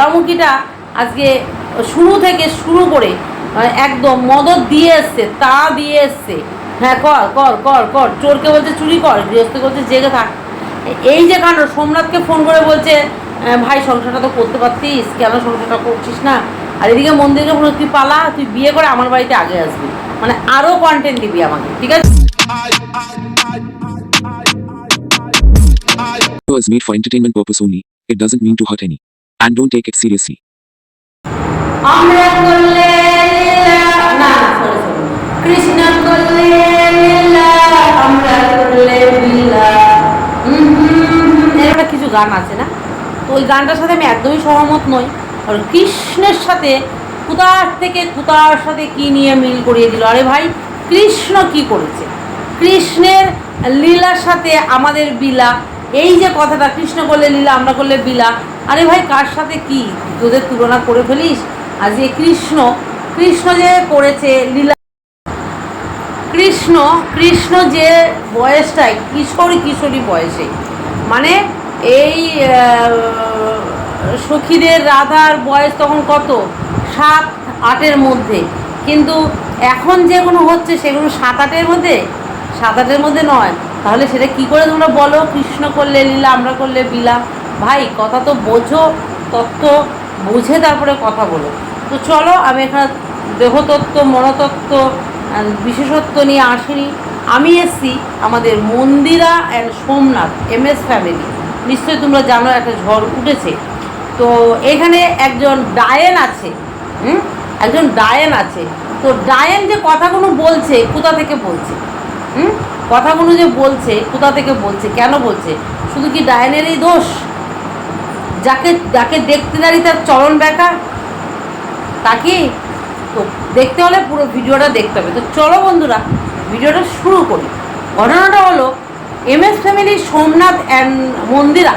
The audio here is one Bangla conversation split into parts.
ঘোড়ামুখিটা আজকে শুরু থেকে শুরু করে একদম মদত দিয়ে এসছে, তা দিয়ে এসছে। হ্যাঁ কর কর কর কর, চোরকে বলছে চুরি কর, গৃহস্থকে বলছে জেগে থাক। এই যে কাণ্ড, সোমনাথকে ফোন করে বলছে ভাই, সংসারটা তো করতে পারতিস, কেন সংসারটা করছিস না? আর এদিকে মন্দিরকে বলো তুই পালা, তুই বিয়ে করে আমার বাড়িতে আগে আসবি। মানে আরও কন্টেন্ট দিবি আমাকে, ঠিক আছে? Is made for entertainment purpose only. It doesn't mean to hurt any. And don't take it seriously. কিছু গান আছে না? তো ওই গানটার সাথে আমি একদমই সহমত নই। আর কৃষ্ণের সাথে কুতার থেকে কুতার সাথে কি নিয়ে মিল করিয়ে দিল? আরে ভাই, কৃষ্ণ কি করেছে? কৃষ্ণের লীলার সাথে আমাদের বিলা এই যে কথাটা, কৃষ্ণ করলে লীলা, আমরা করলে বিলা আরে ভাই, কার সাথে কি? তোদের তুলনা করে ফেলিস? আর যে কৃষ্ণ কৃষ্ণ যে করেছে লীলা কৃষ্ণ কৃষ্ণ যে বয়সটায়, কিশোরী কিশোরী বয়সে মানে এই সখীদের রাধার বয়স তখন কত? সাত, আটের মধ্যে। কিন্তু এখন যেগুলো হচ্ছে, সেগুলো সাত, আটের মধ্যে? সাত, আটের মধ্যে নয়। তাহলে সেটা কি করে তোমরা বলো? কৃষ্ণ করলে লীলা, আমরা করলে বিলা ভাই, কথা তো বোঝো, তত্ত্ব বুঝে তারপরে কথা বলো। তো চলো, আমি এখানে দেহতত্ত্ব, মনতত্ত্ব বিশেষত্ব নিয়ে আসিনি। আমি এসছি আমাদের Mandira and Somnath M S family নিশ্চয়ই তোমরা জানো, একটা ঝড় উঠেছে। তো এখানে একজন ডায়েন আছে, হুম? একজন ডায়েন আছে। তো ডায়েন যে কথাগুলো বলছে, কোথা থেকে বলছে? হুম? কথাগুলো যে বলছে, কোথা থেকে বলছে, কেন বলছে? শুধু কি ডায়েনেরই দোষ? যাকে যাকে দেখতে দাঁড়িয়ে তার চরণ ব্যাকা তাকে তো দেখতে হলে পুরো ভিডিওটা দেখতে হবে। তো চলো বন্ধুরা, ভিডিওটা শুরু করি। ঘটনাটা হলো, M S family Somnath and Mandira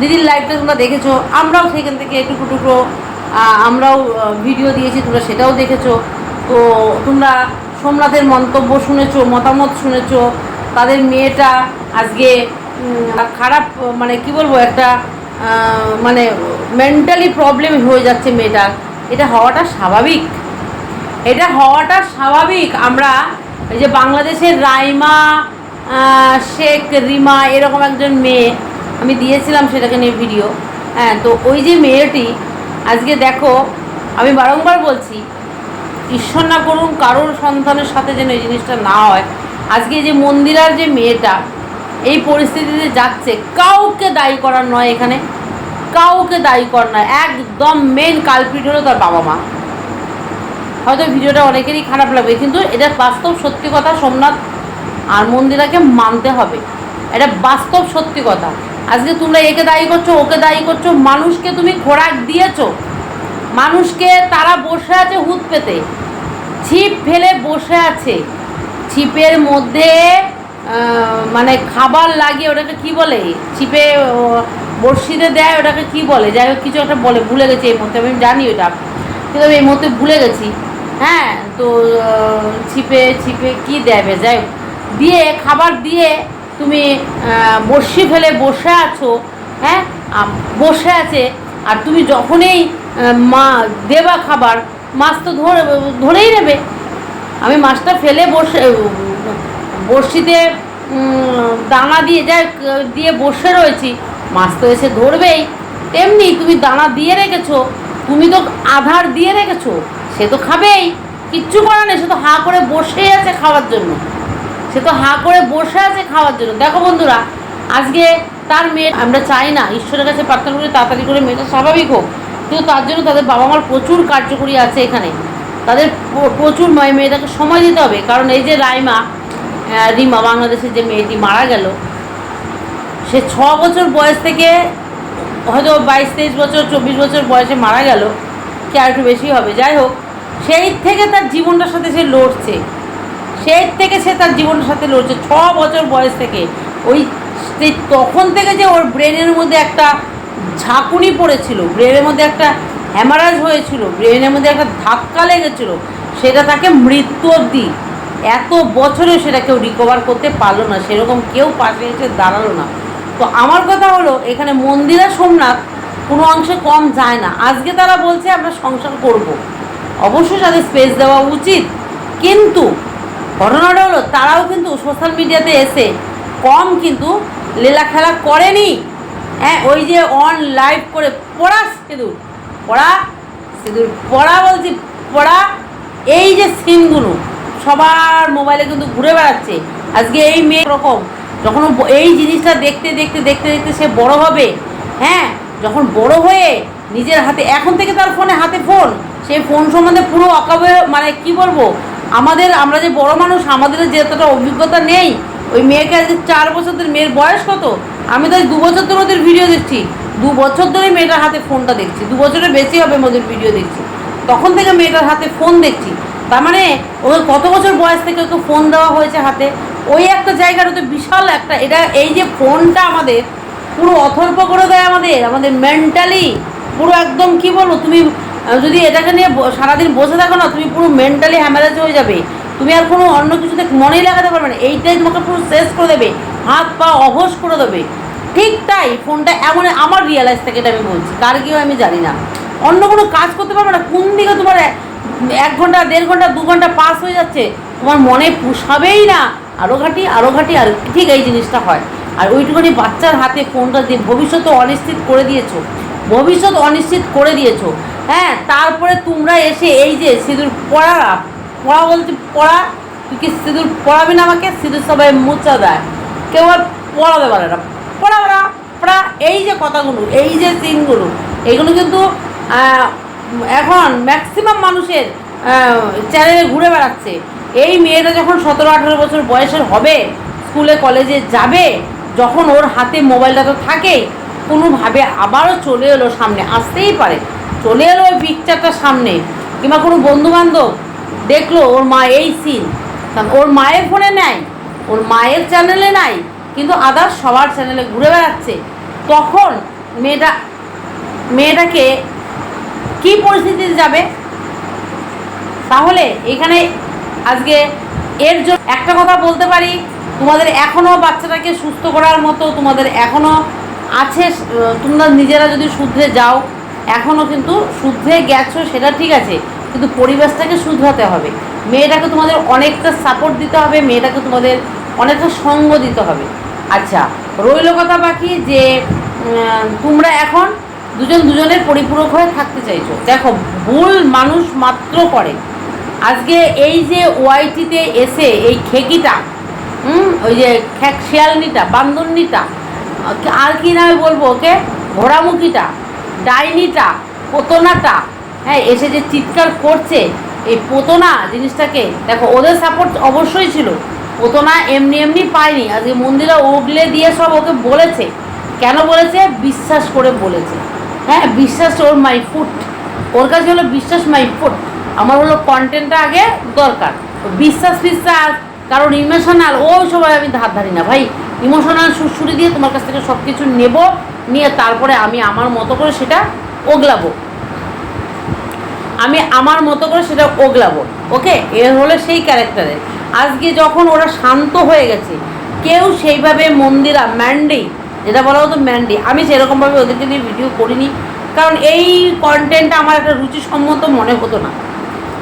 দিদির লাইভটা তোমরা দেখেছ, আমরাও সেখান থেকে টুকরো টুকরো আমরাও ভিডিও দিয়েছি, তোমরা সেটাও দেখেছ। তো তোমরা সোমনাথের মন্তব্য শুনেছো, মতামত শুনেছো, তাদের মেয়েটা আজকে খারাপ মানে কি বলব, একটা মানে মেন্টালি প্রবলেম হয়ে যাচ্ছে মেয়েটার এটা হওয়াটা স্বাভাবিক। এটা হওয়াটা স্বাভাবিক। আমরা এই যে বাংলাদেশের রাইমা শেখ, রিমা এরকম একজন মেয়ে, আমি দিয়েছিলাম সেটাকে নিয়ে ভিডিও হ্যাঁ তো ওই যে মেয়েটি, আজকে দেখো, আমি বারংবার বলছি, ঈশ্বর না করুন, কারোর সন্তানের সাথে যেন এই জিনিসটা না হয়। আজকে যে মন্দিরার যে মেয়েটা এই পরিস্থিতিতে যাচ্ছে, কাউকে দায়ী করার নয় এখানে, কাউকে দায়ী করার নয়, একদম মেন কালপিট হলো তার বাবা মা। হয়তো ভিডিওটা অনেকেরই খারাপ লাগবে, কিন্তু এটা বাস্তব সত্যি কথা সোমনাথ আর মন্দিরাকে মানতে হবে। এটা বাস্তব সত্যি কথা। আজকে তোমরা একে দায়ী করছ, ওকে দায়ী করছ, মানুষকে তুমি খোরাক দিয়েছ। মানুষকে তারা বসে আছে হুত পেতে। ছিপ ফেলে বসে আছে। ছিপের মধ্যে মানে খাবার লাগিয়ে ওটাকে কি বলে? ছিপে বড়শিতে দেয়, ওটাকে কি বলে? যাই হোক, কিছু একটা বলে, ভুলে গেছি এই মুহূর্তে, আমি জানি ওটা। কিন্তু আমি এই মুহূর্তে ভুলে গেছি। হ্যাঁ তো ছিপে ছিপে কি দেবে? যাই হোক, দিয়ে, খাবার দিয়ে তুমি বড়শি ফেলে বসে আছো হ্যাঁ? বসে আছে, আর তুমি যখনই মা, দেবা খাবার, মাছ তো ধরে, ধরেই নেবে। আমি মাছটা ফেলে বসে বড়শিতে দানা দিয়ে যা দিয়ে বসে রয়েছি। মাছ তো এসে ধরবেই। তেমনি তুমি দানা দিয়ে রেখেছো তুমি তো আধার দিয়ে রেখেছো সে তো খাবেই। কিচ্ছু করে নেই সে তো হাঁ করে বসেই আছে খাওয়ার জন্য। সে তো হাঁ করে বসে আছে খাওয়ার জন্য। দেখো বন্ধুরা আজকে তার মেয়ে আমরা চাই না ঈশ্বরের কাছে প্রার্থনা করি তাড়াতাড়ি করে মেয়েটা স্বাভাবিক হোক। কিন্তু তার জন্য তাদের বাবা মার প্রচুর কার্যকরী আছে এখানে। তাদের প্রচুর মেয়ে- মেয়েটাকে সময় দিতে হবে। কারণ এই যে আহ, রিমা, বাংলাদেশের যে মেয়েটি মারা গেল, সে ছ বছর বয়স থেকে, হয়তো বাইশ, তেইশ বছর, চব্বিশ বছর বয়সে মারা গেল, কি আর একটু বেশি হবে? যাই হোক, সেই থেকে তার জীবনটার সাথে সে লড়ছে। সেই থেকে সে তার জীবনের সাথে লড়ছে ছ বছর বয়স থেকে। ওই সেই তখন থেকে যে ওর ব্রেনের মধ্যে একটা ঝাঁকুনি পড়েছিল, ব্রেনের মধ্যে একটা হ্যামারাজ হয়েছিল, ব্রেনের মধ্যে একটা ধাক্কা লেগেছিল, সেটা তাকে মৃত্যু অবধি এত বছরে সেটা কেউ রিকভার করতে পারল না, সেরকম কেউ পাশে এসে দাঁড়াল না। তো আমার কথা হলো, এখানে মন্দিরা সোমনাথ কোনো অংশে কম যায় না। আজকে তারা বলছে, আমরা সংসার করব। অবশ্যই তাদের স্পেস দেওয়া উচিত। কিন্তু ঘটনাটা হলো, তারাও কিন্তু সোশ্যাল মিডিয়াতে এসে কম কিন্তু লীলা খেলা করেনি। হ্যাঁ ওই যে অন লাইভ করে পড়া সিঁদুর পড়া সিঁদুর, পড়া বলছি, পড়া এই যে সিনগুলো সবার মোবাইলে কিন্তু ঘুরে বেড়াচ্ছে। আজকে এই মেয়ে রকম যখন এই জিনিসটা দেখতে দেখতে দেখতে দেখতে সে বড় হবে হ্যাঁ যখন বড় হয়ে নিজের হাতে, এখন থেকে তার ফোনে হাতে ফোন সেই ফোন সম্বন্ধে পুরো অকাবে মানে কি বলব, আমাদের, আমরা যে বড় মানুষ, আমাদের যে এতটা অভিজ্ঞতা নেই, ওই মেয়েকে আজকে চার বছর ধরে, মেয়ের বয়স কত? আমি তো দু বছর ধরে ওদের ভিডিও দেখছি, দু বছর ধরে মেয়েটার হাতে ফোনটা দেখছি, দু বছরের বেশি হবে ওদের ভিডিও দেখছি, তখন থেকে মেয়েটার হাতে ফোন দেখছি। তার মানে ওর কত বছর বয়স থেকে ওকে ফোন দেওয়া হয়েছে হাতে? ওই একটা জায়গার তো বিশাল একটা, এটা এই যে ফোনটা আমাদের, পুরো অথর্ব করে দেয় আমাদের আমাদের মেন্টালি পুরো একদম কি বলব, তুমি যদি এটাকে নিয়ে সারাদিন বসে থাকো না, তুমি পুরো মেন্টালি হ্যামারেজ হয়ে যাবে। তুমি আর কোনো অন্য কিছুতে মনেই লাগাতে পারবে না, এইটাই তোমাকে পুরো শেষ করে দেবে, হাত পা অবশ করে দেবে। ঠিক তাই ফোনটা এমন আমার রিয়েলাইজ থেকে এটা আমি বলছি কার কেউ আমি জানি না। অন্য কোনো কাজ করতে পারবে না, কোন দিকে তোমার এক ঘণ্টা, দেড় ঘণ্টা, দু ঘণ্টা পাস হয়ে যাচ্ছে। তোমার মনে পুষাবেই না। আরও ঘাটি আরও ঘাটি, আর ঠিক এই জিনিসটা হয়। আর ওইটুকুনি বাচ্চার হাতে ফোনটা দিয়ে ভবিষ্যৎ অনিশ্চিত করে দিয়েছ। ভবিষ্যৎ অনিশ্চিত করে দিয়েছ। হ্যাঁ তারপরে তোমরা এসে এই যে সিঁদুর পড়া পড়া বলছি পড়া, তুই কি সিঁদুর পড়াবি না আমাকে? সিঁদুর সবাই মুচা দেয়। কেউ আর পড়াতে পারে না। পড়া পড়া পড়া, এই যে কথাগুলো, এই যে সিনগুলো, এগুলো কিন্তু এখন ম্যাক্সিমাম মানুষের চ্যানেলে ঘুরে বেড়াচ্ছে। এই মেয়েটা যখন সতেরো, আঠেরো বছর বয়সের হবে, স্কুলে, কলেজে যাবে, যখন ওর হাতে মোবাইলটা তো থাকেই কোনোভাবে আবারও চলে এলো সামনে, আসতেই পারে। চলে এলো ওই পিকচারটা সামনে, কিংবা কোনো বন্ধুবান্ধব দেখল ওর মা এই সিন ওর মায়ের ফোনে নেয় ওর মায়ের চ্যানেলে নাই, কিন্তু আদার্স সবার চ্যানেলে ঘুরে বেড়াচ্ছে। তখন মেয়েটা, মেয়েটাকে কি পরিস্থিতিতে যাবে? তাহলে এখানে আজকে এর জন্য একটা কথা বলতে পারি, তোমাদের এখনও বাচ্চাটাকে সুস্থ করার মতো তোমাদের এখনও আছে, তোমরা নিজেরা যদি শুধরে যাও এখনও কিন্তু শুধরে গেছো সেটা ঠিক আছে, কিন্তু পরিবেশটাকে শুধরাতে হবে। মেয়েটাকে তোমাদের অনেকটা সাপোর্ট দিতে হবে, মেয়েটাকে তোমাদের অনেকটা সঙ্গ দিতে হবে। আচ্ছা রইল কথা বাকি যে তোমরা এখন দুজন দুজনের পরিপূরক হয়ে থাকতে চাইছো। দেখো, ভুল মানুষ মাত্র করে। আজকে এই যে ওয়াইটিতে এসে এই খেকিটা, হুম, ওই যে খেক শিয়ালনিটা, বান্দরনিটা, আর কি নামে বলব ওকে? ঘোড়ামুখীটা, ডাইনিটা, পোতনাটা হ্যাঁ এসে যে চিৎকার করছে, এই পোতনা জিনিসটাকে, দেখো, ওদের সাপোর্ট অবশ্যই ছিল। পোতনা এমনি এমনি পায়নি। আজকে মন্দিরে উগলে দিয়ে সব ওকে বলেছে। কেন বলেছে? বিশ্বাস করে বলেছে। হ্যাঁ বিশ্বাস ওর মাই ফুট ওর কাছে হলো বিশ্বাস মাই ফুট আমার হলো কন্টেন্টটা আগে দরকার। বিশ্বাস বিশ্বাস, কারণ ইমোশনাল ওই সময় আমি ধার ধারি না। ভাই ইমোশনাল সুরসুরি দিয়ে তোমার কাছ থেকে সব কিছু নেব, নিয়ে তারপরে আমি আমার মতো করে সেটা ওগলাবো। আমি আমার মতো করে সেটা ওগলাবো ওকে এর হলো সেই ক্যারেক্টারের আজকে যখন ওরা শান্ত হয়ে গেছে, কেউ সেইভাবে মন্দিরা ম্যান্ডি যেটা বলা হতো ম্যান্ডি আমি সেরকমভাবে ওদেরকে নিয়ে ভিডিও করিনি। কারণ এই কন্টেন্টটা আমার একটা রুচিসম্মত মনে হতো না।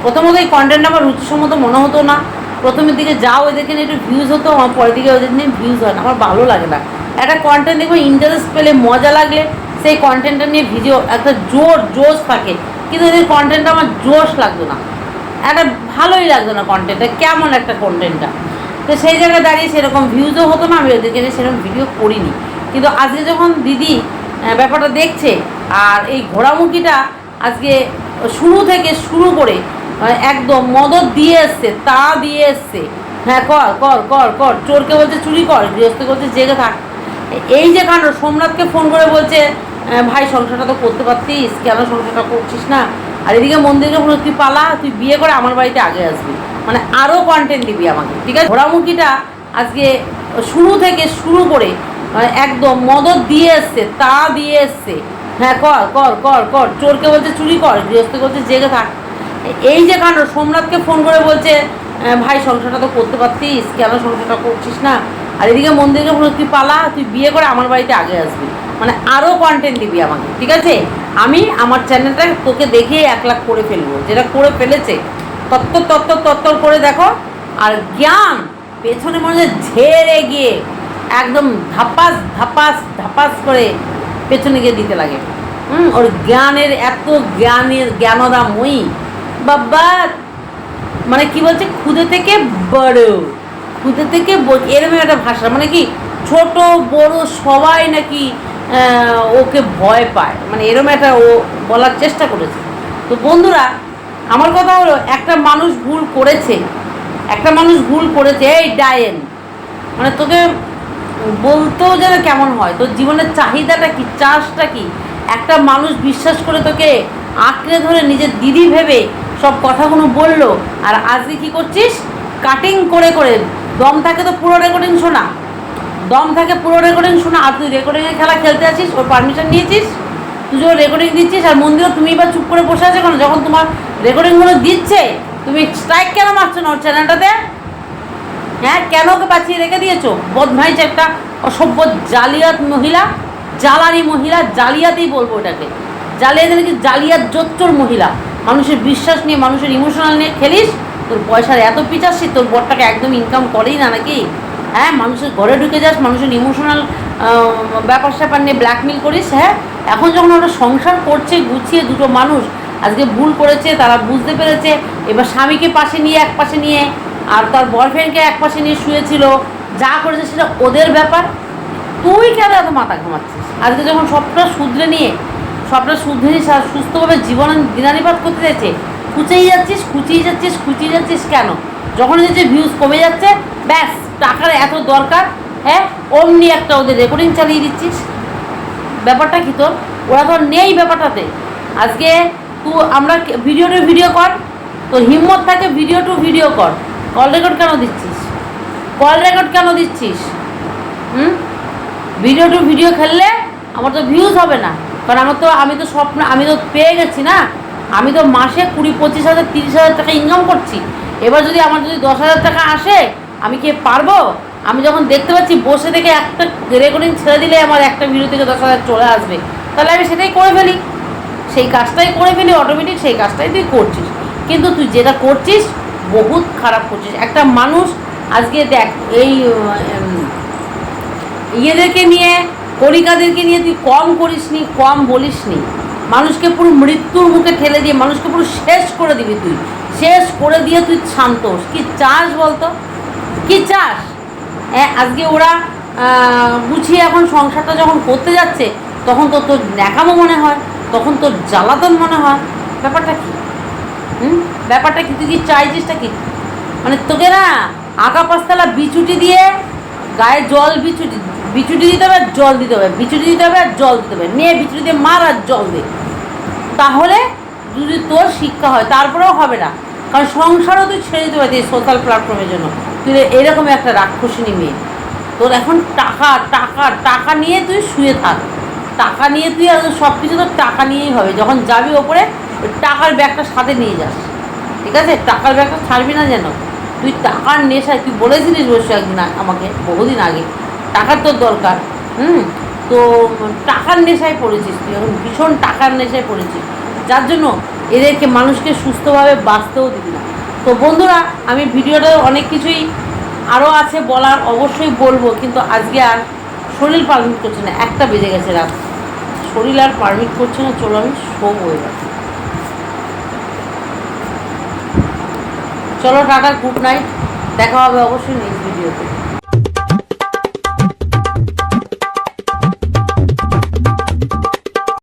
প্রথমত এই কন্টেন্ট আমার রুচিসম্মত মনে হতো না। প্রথমের দিকে যাও ওদেরকে নিয়ে একটু ভিউজ হতো, আমার পরের দিকে ওদের নিয়ে ভিউজ হয় না। আমার ভালো লাগে না। একটা কন্টেন্ট দেখব ইন্টারেস্ট পেলে মজা লাগলে সেই কন্টেন্টটা নিয়ে ভিডিও একটা জোর, জোশ থাকে। কিন্তু এদের কন্টেন্টটা আমার জোশ লাগতো না। একটা ভালোই লাগতো না কন্টেন্টটা কেমন একটা কন্টেন্টটা তো সেই জায়গায় দাঁড়িয়ে সেরকম ভিউজও হতো না, আমি ওদেরকে সেরকম ভিডিও করিনি। কিন্তু আজকে যখন দিদি ব্যাপারটা দেখছে আর এই ঘোড়ামুখীটা আজকে শুরু থেকে শুরু করে মানে একদম মদত দিয়ে এসছে, তা দিয়ে এসছে। হ্যাঁ কর কর কর কর, চোরকে বলছে চুরি কর, গৃহস্থকে বলছে জেগে থাক। এই যে কাণ্ড, সোমনাথকে ফোন করে বলছে ভাই, সংসারটা তো করতে পারতিস, কেন সংসারটা করছিস না? আর এদিকে মন্দিরকে বলে তুই পালা, তুই বিয়ে করে আমার বাড়িতে আগে আসবি। মানে আরও কন্টেন্ট দিবি আমাকে, ঠিক আছে? ঘোড়ামুখীটা আজকে শুরু থেকে শুরু করে একদম মদত দিয়ে এসছে তা দিয়ে এসছে হ্যাঁ কর কর কর কর। চোরকে বলছে চুরি কর, গৃহস্থকে বলছে জেগে থাক। এই যে কাণ্ড, সোমনাথকে ফোন করে বলছে ভাই, সংসারটা তো করতে পারতিস, কেন সংসারটা করছিস না? আর এদিকে মন্দিরকে বলো তুই পালা, তুই বিয়ে করে আমার বাড়িতে আগে আসবি। মানে আরও কন্টেন্ট দিবি আমাকে, ঠিক আছে? আমি আমার চ্যানেলটা তোকে দেখে এক লাখ করে ফেলব। যেটা করে ফেলেছে, তত্তর তত্তর তত্তর করে দেখো। আর জ্ঞান, পেছনে মনে হয় ঝেড়ে গিয়ে একদম ধাপাস ধাপাস ধাপাস করে পেছনে গিয়ে দিতে লাগে। হুম, ওর জ্ঞানের এত জ্ঞানের জ্ঞানদাময়ী। বাবা মানে কি বলছে? খুদে থেকে বড়। খুদে থেকে এরকম একটা ভাষা। মানে কি, ছোট, বড় সবাই নাকি ওকে ভয় পায়। মানে এরকম একটা ও বলার চেষ্টা করেছে। তো বন্ধুরা, আমার কথা হলো, একটা মানুষ ভুল করেছে। একটা মানুষ ভুল করেছে। এই, ডায়েন। মানে তোকে বলতেও যেন কেমন হয়? তোর জীবনের চাহিদাটা কি? চাষটা কি? একটা মানুষ বিশ্বাস করে তোকে আঁকড়ে ধরে নিজের দিদি ভেবে সব কথাগুলো বলল, আর আজকে কি করছিস? কাটিং করে করে, দম থাকে তো পুরো রেকর্ডিং শোনা। দম থাকে পুরো রেকর্ডিং শোনা, আর তুই রেকর্ডিংয়ের খেলা খেলতে আছিস ওর পারমিশন নিয়েছিস, তুই রেকর্ডিং দিচ্ছিস, আর মন্দিরও তুমি এবার চুপ করে বসে আছো কেন? যখন তোমার রেকর্ডিংগুলো দিচ্ছে, তুমি স্ট্রাইক কেন মারছো না ওর চ্যানেলটাতে হ্যাঁ কেন ওকে বাঁচিয়ে রেখে দিয়েছ? বদমাইশ একটা অসভ্য জালিয়াত মহিলা, জ্বালানি মহিলা, জালিয়াতেই বলব ওটাকে জালিয়াতে নাকি জালিয়াত জোচ্চোর মহিলা? মানুষের বিশ্বাস নিয়ে, মানুষের ইমোশনাল নিয়ে খেলিস? তোর পয়সার এত পিচাচ্ছি তোর বরটাকে একদম ইনকাম করেই না নাকি? হ্যাঁ মানুষের ঘরে ঢুকে যাস, মানুষের ইমোশনাল ব্যাপার স্যাপার নিয়ে ব্ল্যাকমেল করিস হ্যাঁ? এখন যখন ওরা সংসার করছে, গুছিয়ে দুটো মানুষ, আজকে ভুল করেছে, তারা বুঝতে পেরেছে, এবার স্বামীকে পাশে নিয়ে, এক পাশে নিয়ে আর তার বয়ফ্রেন্ডকে এক পাশে নিয়ে শুয়েছিল, যা করেছে সেটা ওদের ব্যাপার। তুই কেন এত মাথা ঘামাচ্ছিস? আজকে যখন সবটা শুধরে নিয়ে, সবটা শুধরে নিয়ে সুস্থভাবে জীবন দিনানিপাত করতে চাইছে খুঁচেই যাচ্ছিস, খুঁচিয়ে যাচ্ছিস খুঁচিয়ে যাচ্ছিস কেন? যখন যে ভিউজ কমে যাচ্ছে, ব্যাস, টাকার এত দরকার হ্যাঁ? অমনি একটা ওদের রেকর্ডিং চালিয়ে দিচ্ছিস। ব্যাপারটা কি তোর? ওরা তো নেই ব্যাপারটাতে। আজকে তুই আমরা ভিডিও টু ভিডিও কর, তোর হিম্মত থাকে ভিডিও টু ভিডিও কর। কল রেকর্ড কেন দিচ্ছিস? কল রেকর্ড কেন দিচ্ছিস? হুম? ভিডিও টু ভিডিও খেললে আমার তো ভিউজ হবে না। কারণ আমার তো, আমি তো স্বপ্ন, আমি তো পেয়ে গেছি না। আমি তো মাসে কুড়ি, পঁচিশ হাজার, তিরিশ হাজার টাকা ইনকাম করছি। এবার যদি আমার যদি দশ হাজার টাকা আসে, আমি কি পারব? আমি যখন দেখতে পাচ্ছি, বসে থেকে একটা রেকর্ডিং ছেড়ে দিলে আমার একটা ভিডিও থেকে দশ হাজার চলে আসবে। তাহলে আমি সেটাই করে ফেলি। সেই কাজটাই করে ফেলি অটোমেটিক সেই কাজটাই তুই করছিস। কিন্তু তুই যেটা করছিস বহুত খারাপ করছিস একটা মানুষ আজকে দেখ, এই ইয়েদেরকে নিয়ে কলিকাদেরকে নিয়ে তুই কম করিসনি কম বলিসনি মানুষকে পুরো মৃত্যুর মুখে ঠেলে দিয়ে, মানুষকে পুরো শেষ করে দিবি তুই। শেষ করে দিয়ে তুই শান্ত। কি চাস বলতো? কি চাস? হ্যাঁ আজকে ওরা গুছিয়ে এখন সংসারটা যখন করতে যাচ্ছে, তখন তো তোর ন্যাকামো মনে হয়, তখন তোর জ্বালাতন মনে হয়। ব্যাপারটা কি? হুম? ব্যাপারটা কি? তুই কি চাইছিসটা কি মানে তোকে না আঁকা পাঁচতলা বিচুটি দিয়ে গায়ে জল বিচুটি বিচুটি দিতে হবে আর জল দিতে হবে। বিচুটি দিতে হবে আর জল দিতে হবে। নিয়ে বিচুটি দিয়ে মার আর জল দে। তাহলে যদি তোর শিক্ষা হয়, তারপরেও হবে না। কারণ সংসারও তুই ছেড়ে দিতে পারছিস সোশ্যাল প্ল্যাটফর্মের জন্য। তুই এরকম একটা রাক্ষসিনী মেয়ে। তোর এখন টাকা টাকা টাকা নিয়ে তুই শুয়ে থাক। টাকা নিয়ে তুই সব কিছু তোর টাকা নিয়েই হবে। যখন যাবি ওপরে টাকার ব্যাগটা সাথে নিয়ে যাস। ঠিক আছে? টাকার ব্যাগটা ছাড়বি না যেন। তুই টাকার নেশায় তুই বলেছিলিস অবশ্য একদিন আমাকে, বহুদিন আগে টাকার তোর দরকার, হুম? তো টাকার নেশায় পড়েছিস তুই, এখন ভীষণ টাকার নেশায় পড়েছিস। যার জন্য এদেরকে মানুষকে সুস্থভাবে বাঁচতেও দিবি না। তো বন্ধুরা, আমি ভিডিওটা অনেক কিছুই আরও আছে বলার, অবশ্যই বলব, কিন্তু আজকে আর শরীর পারমিট করছে না। একটা বেজে গেছে রাত। শরীর আর পারমিট করছে না, চলো আমি শোক হয়ে যাচ্ছি চলো টাটা গুড নাইট দেখা হবে অবশ্যই নেক্সট ভিডিওতে